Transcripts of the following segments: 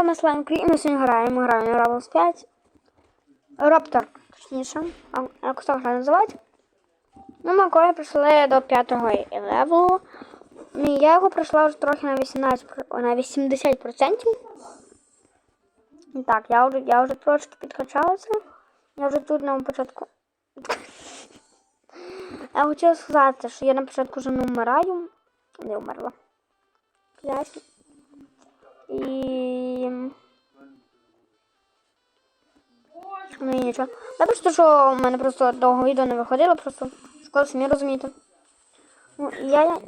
вами Слайм і ми сьогодні граємо, граємо на Равелс 5. Роптор, точніше, а так гра називають. Ну, ми коли прийшли до 5 левелу. І я його пройшла вже трохи на 18, про- на 80%. І Так, я вже, я вже трошки підкачалася. Я вже тут на початку. Я хотіла сказати, що я на початку вже не вмираю. Не вмерла. П'ять. І. Ну і нічого. Добре, що- що в мене просто довго відео не виходило, просто скоро самі розумієте. Ну, і я.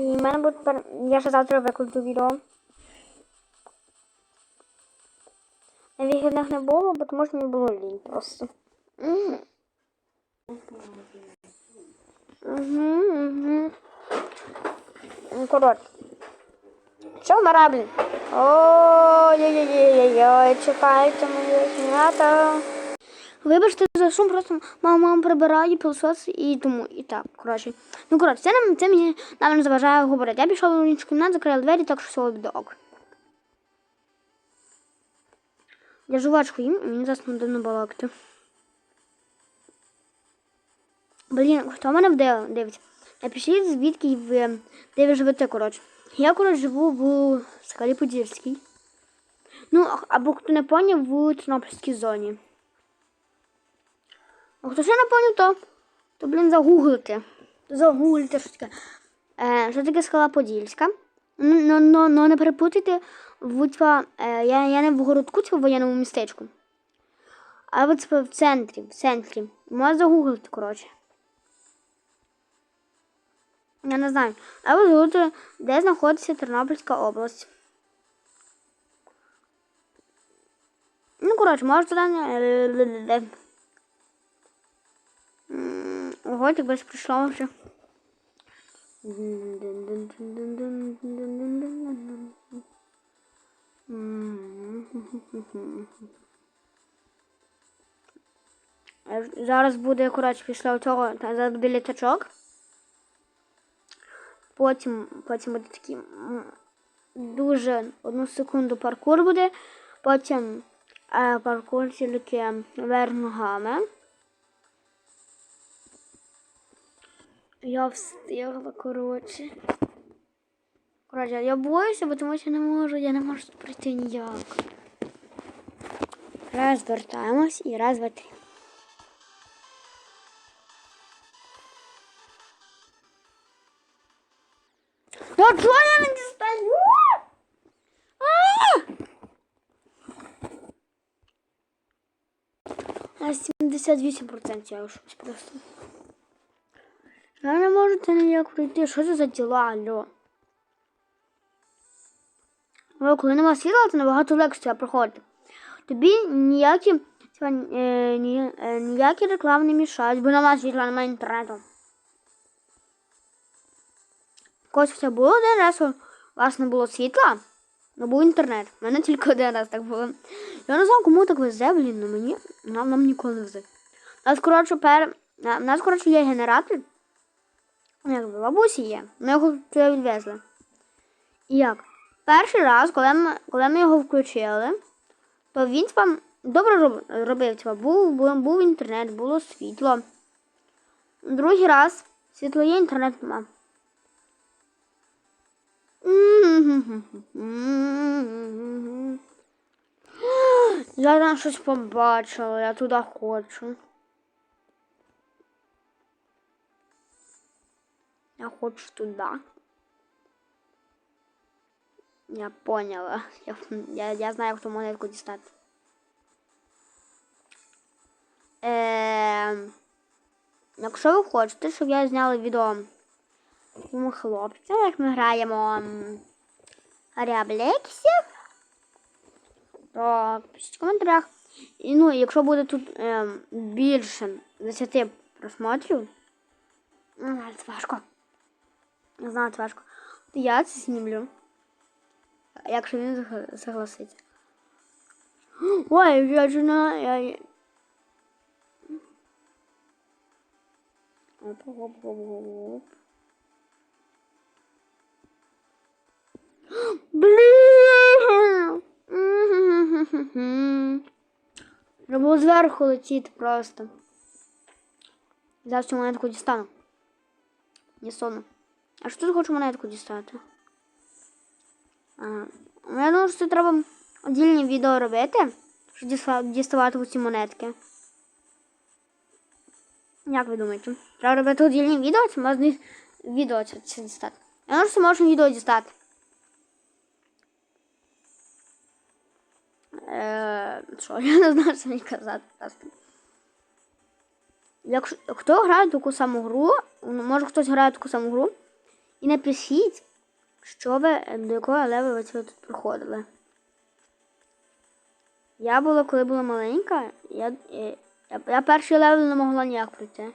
І мене буде тепер. Я ще завтра викладу відео. На вихідних не було, бо тому що мені було лінь просто. Угу, угу. Коротше. Що вмирає, Ой-ой-ой-ой-ой, чекайте мої знята. Вибачте за шум, просто мама мама прибирає пилосос і тому і так, коротше. Ну, коротше, це, нам, це мені нам не заважає говорити. Я пішов в іншу кімнату, закрив двері, так що все буде ок. Я жувачку їм, і мені зараз не балакати. Блін, хто мене вдив- дивиться? Напишіть, звідки ви, де ви живете, коротше. Я, коротше, живу в Скалі Подільській. Ну, або хто не поняв, в Тернопільській зоні. А хто ще не поняв, то, то блін, загуглите. Загуглите, що таке. Е, що таке скала Подільська? Ну, ну, ну, ну не перепутайте, в, типа, е, я, я не в городку, це в воєнному містечку. А от в центрі, в центрі. Можна загуглити, коротше. Я не знаю. А ви де знаходиться Тернопільська область. Ну, коротше, можете там. Ого, так без прийшло вже. Е, Зараз буде, коротше, після цього, зараз буде літачок. Потім, потім буде такий дуже одну секунду паркур буде. Потім е, паркур тільки вверх ногами. Я встигла, коротше. Коротше, я боюся, бо тому що не можу, я не можу тут пройти ніяк. Раз вертаємось і раз, два, три. Ну чого я не дістаю? А! На 78% я щось просто. Я не можу це ніяк пройти. Що за діла, алло? Але коли нема світла, то набагато легше це проходити. Тобі ніякі, типа, е, ні, е, ніякі реклами не мішають, бо нема світла, немає інтернету. Когось це було один раз, у вас не було світла, але був інтернет. У мене тільки один раз так було. Я не знаю, кому так везе, блін, ну мені нам, нам ніколи не везе. У нас, коротше, пер... у нас, коротше, є генератор. Ну, Як в бабусі є. Ми його туди відвезли. І як? Перший раз, коли ми, коли ми його включили, то він типа, добре робив. Типа, був, був, був інтернет, було світло. Другий раз світло є, інтернет нема. Я там щось побачила, я туди хочу. Я хочу туда. Я поняла. Я, я, я знаю, хто монетку дістати. Е, якщо ви хочете, щоб я зняла відео цьому хлопцю, як ми граємо м, Ряблексів, то пишіть в коментарях. І, ну, якщо буде тут ем, більше 10 просмотрів, ну, це важко. Знаю, це важко. То я це знімлю. Якщо він согласиться. Ой, я жена. Я... Оп, оп, оп, оп, оп. Блін! Треба зверху летіти просто. Зараз цю монетку дістану. Не сону. А що тут хочу монетку дістати? Ага. Я думаю, що це треба отдільні відео робити, щоб діста- діставати оці монетки. Як ви думаєте? Треба робити отдільні відео, чи можна відео це дістати? Я думаю, що можна відео дістати. Що, я не знаю, що мені казати просто. Якщо хто грає таку саму гру, ну, може хтось грає таку саму гру, і напишіть, що ви до якого левела ви тут проходили. Я була, коли була маленька, я, я, я, я перший левел не могла ніяк пройти.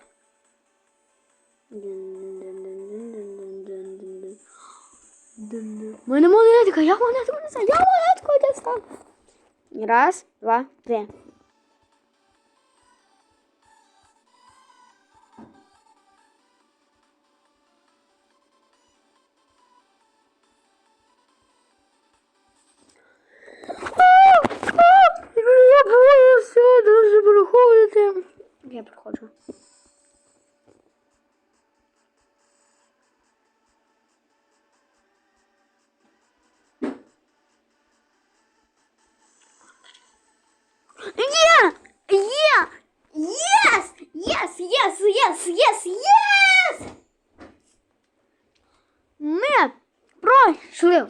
У мене монетка, я монетку дістав, я монетку дістав. Раз, два, три. Я проходжу.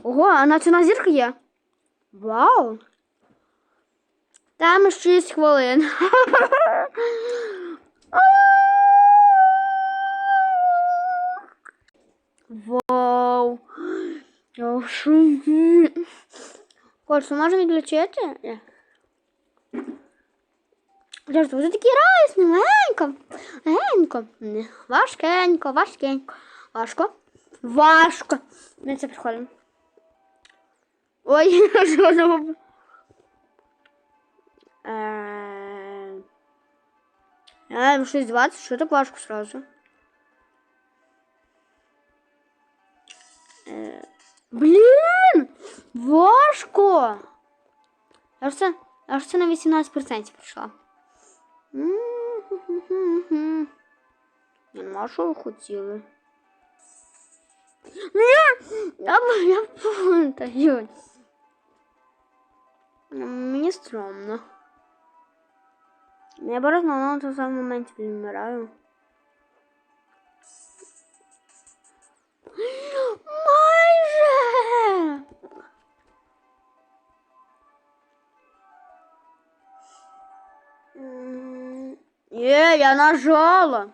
Ого, а національна зірка є. Вау! Там 6 хвилин. Вау! Хоч, можна відключити? Подожди, вже такий райс, легенько, легенько, важкенько, важкенько, важко, важко. Ми це приходимо. Ой, що за Е, А, 6.20, що так важко сразу? Е, Блін! Важко! Я ж це, я ж це на 18% прийшла. М-м-м-м-м. Нема що ви хотіли. Ні! Я, я пам'ятаю. Мені стрьомно. Я беру на той самий момент вмираю. Майже! Є, я нажала.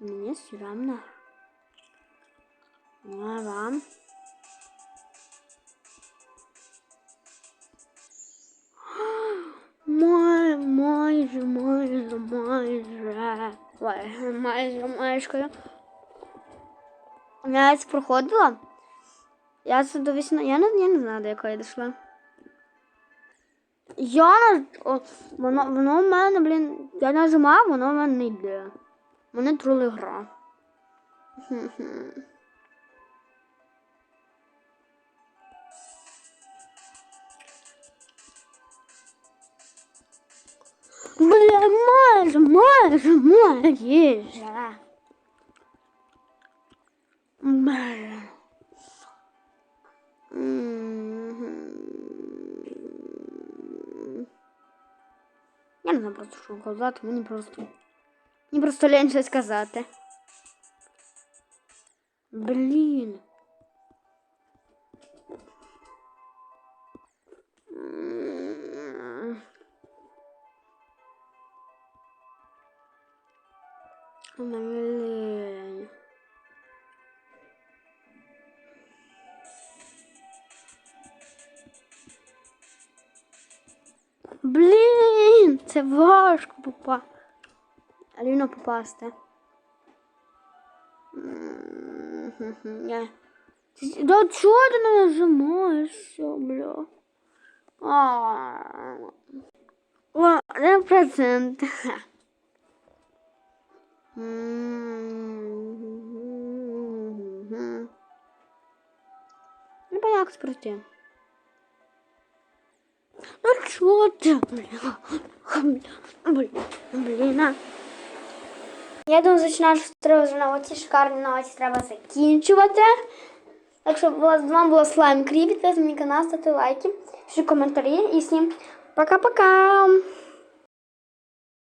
Мені срамно. А вам? Май, майже, майже, майже. Ой, майже, майже. Я це проходила. Я це до 18... Я не, я не знаю, до якої дійшла. Я. О, воно, воно в мене, блін, я нажимав, воно в мене не йде. Мене трули гра. Хм-хм. Майже. Бля. Мгм. Я не знаю просто, що казати, мені просто. Мені просто лень щось сказати. Блін. Ama galera. Блин, це важко попа. Аліно попасти. Да чого ти не нажимаєш, бля? А, 100%. Не понял, як спрости. Ну чого ти, блін? Блін. Я думаю, зачинаю, що треба новости, на оці треба закінчувати. Так що з вами була Слайм Кріпі, підписуйтесь мій канал, ставте лайки, пишіть коментарі і всім пока-пока!